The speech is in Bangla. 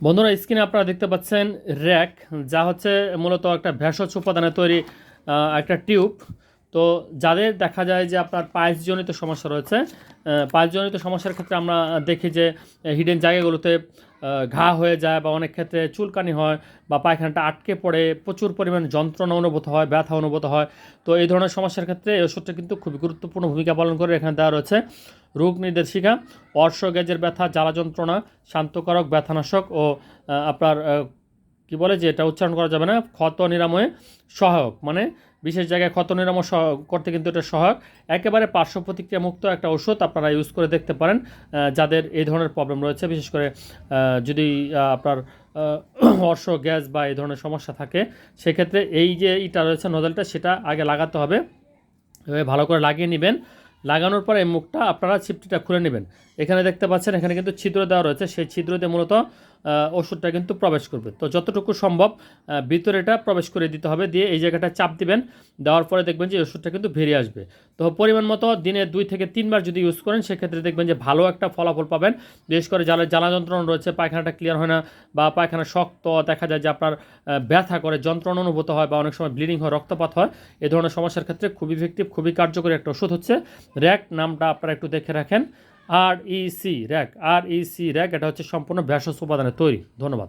বন্ধুরা, স্ক্রিনে আপনারা দেখতে পাচ্ছেন র্যাক, যা হচ্ছে মূলত একটা ভেষজ উপাদানে তৈরি একটা টিউব। তো যাদের দেখা যায় যে আপনার পায়েসজনিত সমস্যা রয়েছে পায়েসজনিত সমস্যার ক্ষেত্রে আমরা দেখি যে হিডেন জায়গাগুলোতে ঘা হয়ে যায় বা অনেক ক্ষেত্রে চুলকানি হয় বা পায়খানাটা আটকে পড়ে, প্রচুর পরিমাণ যন্ত্রণা অনুভূত হয়, ব্যথা অনুভূত হয়। তো এই ধরনের সমস্যার ক্ষেত্রে এই ওষুধটা কিন্তু খুবই গুরুত্বপূর্ণ ভূমিকা পালন করে এখানে দেওয়া রয়েছে। রোগ নির্দেশিকা, অর্শ গ্যাজের ব্যথা, জ্বালা যন্ত্রণা, শান্তকারক, ব্যথানাশক ও আপনার কি বলে যে এটা উচ্চারণ করা যাবে না? ক্ষত নিরাময়ে সহায়ক। মানে বিশেষ জায়গায় ক্ষত নিরাময় করতে কিন্তু এটা সহায়ক। একেবারে পার্শ্ব প্রতিক্রিয়া মুক্ত একটা ওষুধ আপনারা ইউজ করে দেখতে পারেন যাদের এই ধরনের প্রবলেম রয়েছে। বিশেষ করে যদি আপনার অর্শ, গ্যাস বা এই ধরনের সমস্যা থাকে, সেক্ষেত্রে এই যে ইটা রয়েছে নজলটা সেটা আগে লাগাতে হবে। ভালো করে লাগিয়ে নেবেন। লাগানোর পরে এই মুখটা আপনারা ছিপটিটা খুলে নেবেন। এখানে দেখতে পাচ্ছেন, এখানে কিন্তু ছিদ্র দেওয়া রয়েছে। সেই ছিদ্র দিয়ে মূলত ওষুধটা কিন্তু প্রবেশ করবে। তো যতটুকু সম্ভব ভিতরে এটা প্রবেশ করে দিতে হবে। দিয়ে এই জায়গাটা চাপ দিবেন, দেওয়ার পরে দেখবেন যে ওষুধটা কিন্তু বেরিয়ে আসবে। তো পরিমাণ মতো দিনে দুই থেকে তিনবার যদি ইউজ করেন, সেক্ষেত্রে দেখবেন যে ভালো একটা ফলাফল পাবেন। বিশেষ করে যারা জ্বালা যন্ত্রণা রয়েছে, পায়খানাটা ক্লিয়ার হয় না বা পায়খানা শক্ত, দেখা যায় যে আপনার ব্যথা করে, যন্ত্রণা অনুভূত হয় বা অনেক সময় ব্লিডিং হয়, রক্তপাত হয়, এ ধরনের সমস্যার ক্ষেত্রে খুবই ইফেক্টিভ খুবই কার্যকরী একটা ওষুধ হচ্ছে। র্যাক নামটা আপনারা একটু দেখে রাখেন। আর ইসি র্যাক আর ইসি র্যাক এটা হচ্ছে সম্পূর্ণ ভেষজ উপাদানে তৈরি। ধন্যবাদ।